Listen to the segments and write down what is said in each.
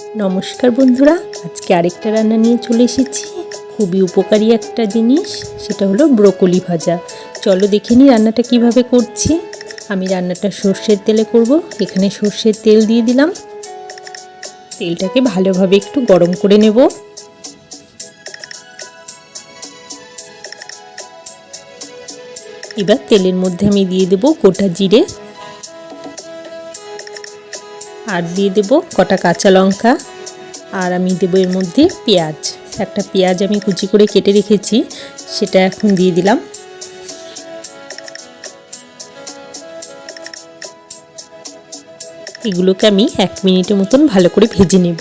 নমস্কার বন্ধুরা, আজকে আরেকটা রান্না নিয়ে চলে এসেছি। খুবই উপকারী একটা জিনিস, সেটা হলো ব্রোকলি ভাজা। চলো দেখে নিই রান্নাটা কীভাবে করছি। আমি রান্নাটা সর্ষের তেলে করব। এখানে সর্ষের তেল দিয়ে দিলাম। তেলটাকে ভালোভাবে একটু গরম করে নেব। এবার তেলের মধ্যে আমি দিয়ে দেব গোটা জিরে। আর দিয়ে দেব কটা কাঁচা লঙ্কা আর আমি দেবো এর মধ্যে পেঁয়াজ। একটা পেঁয়াজ আমি কুচি করে কেটে রেখেছি, সেটা এখন দিয়ে দিলাম। এগুলোকে আমি এক মিনিটের মতন ভালো করে ভেজে নেব।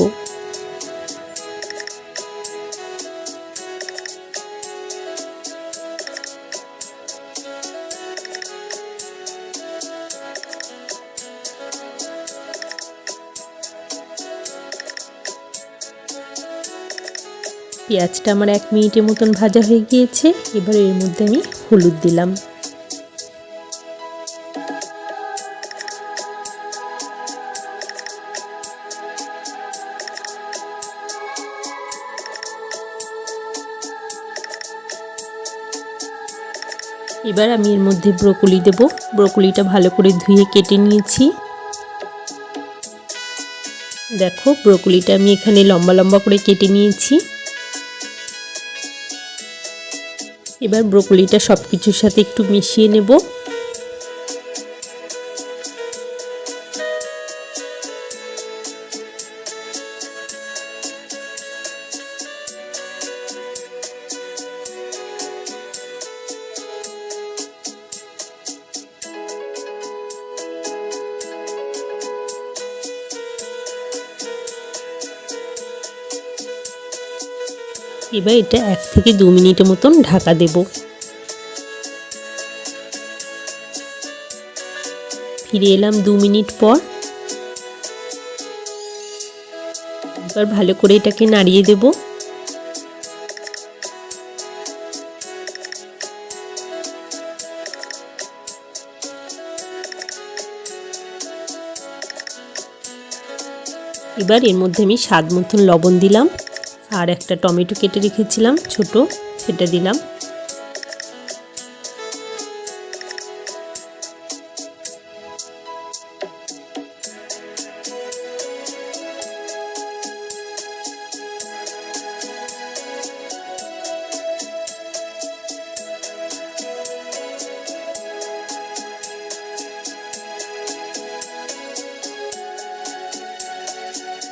পেঁয়াজটা আমার এক মিনিটের মতন ভাজা হয়ে গিয়েছে। এবার এর মধ্যে আমি হলুদ দিলাম। এবার আমি এর মধ্যে ব্রোকলি দেব। ব্রোকলিটা ভালো করে ধুয়ে কেটে নিয়েছি। দেখো, ব্রোকলিটা আমি এখানে লম্বা লম্বা করে কেটে নিয়েছি। এবার ব্রোকলিটা সব কিছুর সাথে একটু মিশিয়ে নেব। এবার এটা এক থেকে দু মিনিটের মতন ঢাকা দেব। ফিরে এলাম দু মিনিট পর। এবার ভালো করে এটাকে নাড়িয়ে দেব। এবার এর মধ্যে আমি স্বাদ মতন লবণ দিলাম। আর একটা টমেটো কেটে রেখেছিলাম ছোট সেটা দিলাম।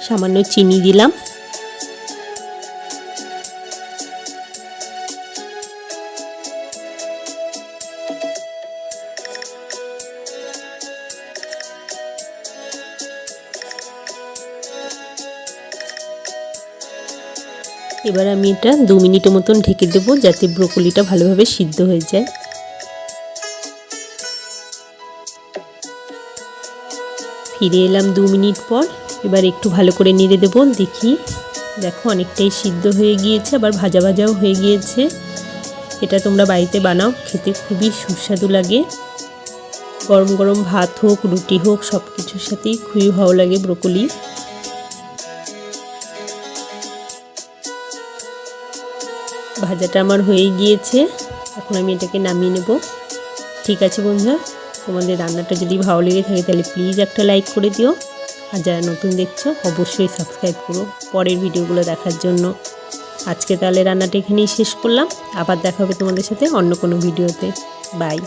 সামান্য চিনি দিলাম। এবার আমি এটা দু মিনিটের মতন ঢেকে দেবো যাতে ব্রোকলিটা ভালোভাবে সিদ্ধ হয়ে যায়। ফিরে এলাম দু মিনিট পর। এবার একটু ভালো করে নেড়ে দেবো, দেখি। দেখো, অনেকটাই সিদ্ধ হয়ে গিয়েছে, আবার ভাজা ভাজাও হয়ে গিয়েছে। এটা তোমরা বাড়িতে বানাও, খেতে খুবই সুস্বাদু লাগে। গরম গরম ভাত হোক, রুটি হোক সব কিছুর সাথেই খুবই ভালো লাগে ব্রোকলি। ভাজাটা আমার হয়ে গিয়েছে। এখন আমি এটাকে নামিয়ে নেব। ঠিক আছে বন্ধুরা, তোমাদের রান্নাটা যদি ভালো লেগে থাকে তাহলে প্লিজ একটা লাইক করে দিও। আর যারা নতুন দেখছ, অবশ্যই সাবস্ক্রাইব করো পরের ভিডিওগুলো দেখার জন্য। আজকে তাহলে রান্নাটা এখানেই শেষ করলাম। আবার দেখা হবে তোমাদের সাথে অন্য কোনো ভিডিওতে। বাই